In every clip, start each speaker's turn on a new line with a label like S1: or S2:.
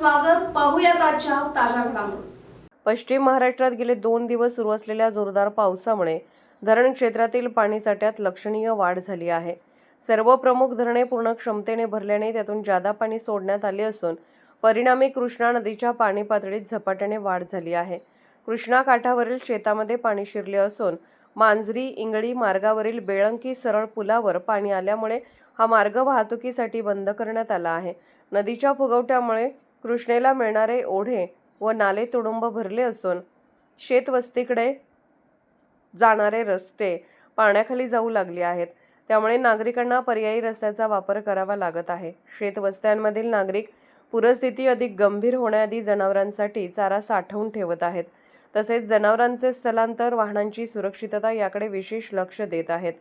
S1: स्वागत. पाहूयात आजच्या ताज्या घडामोडी.
S2: पश्चिम महाराष्ट्रात गेले दोन दिवस सुरू असलेल्या जोरदार पावसामुळे धरण क्षेत्रातील पाणीसाठ्यात लक्षणीय वाढ झाली आहे. सर्व प्रमुख धरणे पूर्ण क्षमतेने भरल्याने त्यातून जादा पाणी सोडण्यात आले असून परिणामी कृष्णा नदीच्या पाणी पातळीत झपाट्याने वाढ झाली आहे. कृष्णा काठावरील शेतामध्ये पाणी शिरले असून मांजरी इंगळी मार्गावरील बेळंकी सरळ पुलावर पाणी आल्यामुळे हा मार्ग वाहतुकीसाठी बंद करण्यात आला आहे. नदीच्या फुगवट्यामुळे कृष्णेला मिळणारे ओढे व नाले तुडुंब भरले असून शेतवस्तीकडे जाणारे रस्ते पाण्याखाली जाऊ लागले आहेत. त्यामुळे नागरिकांना पर्यायी रस्त्याचा वापर करावा लागत आहे. शेतवस्त्यांमधील नागरिक पूरस्थिती अधिक गंभीर होण्याआधी जनावरांसाठी चारा साठवून ठेवत आहेत. तसेच जनावरांचे स्थलांतर वाहनांची सुरक्षितता याकडे विशेष लक्ष देत आहेत.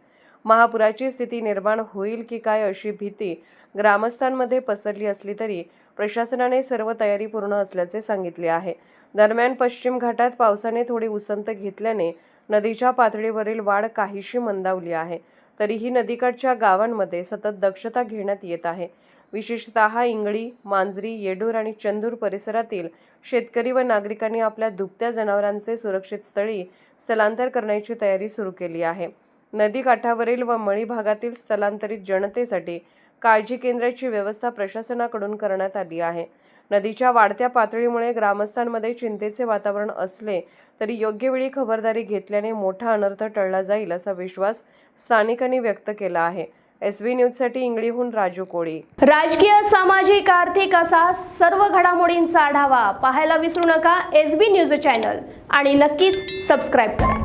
S2: महापुराची स्थिती निर्माण होईल की काय अशी भीती ग्रामस्थांमध्ये पसरली असली तरी प्रशासनाने सर्व तयारी पूर्ण असल्याचे सांगितले आहे. दरम्यान पश्चिम घाटात पावसाने थोडी उसंत घेतल्याने नदीच्या पातळीवरील वाढ काहीशी मंदावली आहे. तरीही नदीकाठच्या गावांमध्ये सतत दक्षता घेण्यात येत आहे. विशेषतः इंगळी मांजरी येडूर आणि चंदूर परिसरातील शेतकरी व नागरिकांनी आपल्या दुभत्या जनावरांचे सुरक्षित स्थळी स्थलांतर करण्याची तयारी सुरू केली आहे. नदी काठावरील व मळी भागातील स्थलांतरित जनतेसाठी काळजी केंद्राची व्यवस्था प्रशासनाकडून करण्यात आली आहे. नदीच्या वाढत्या पातळीमुळे ग्रामस्थांमध्ये चिंतेचे वातावरण असले तरी योग्य वेळी खबरदारी घेतल्याने मोठा अनर्थ टळला जाईल असा विश्वास स्थानिकांनी व्यक्त केला आहे. एस बी न्यूजसाठी इंगळीहून राजू कोळी.
S1: राजकीय सामाजिक आर्थिक असा सर्व घडामोडींचा आढावा पाहायला विसरू नका एस बी न्यूज चॅनल आणि नक्कीच सबस्क्राईब करा.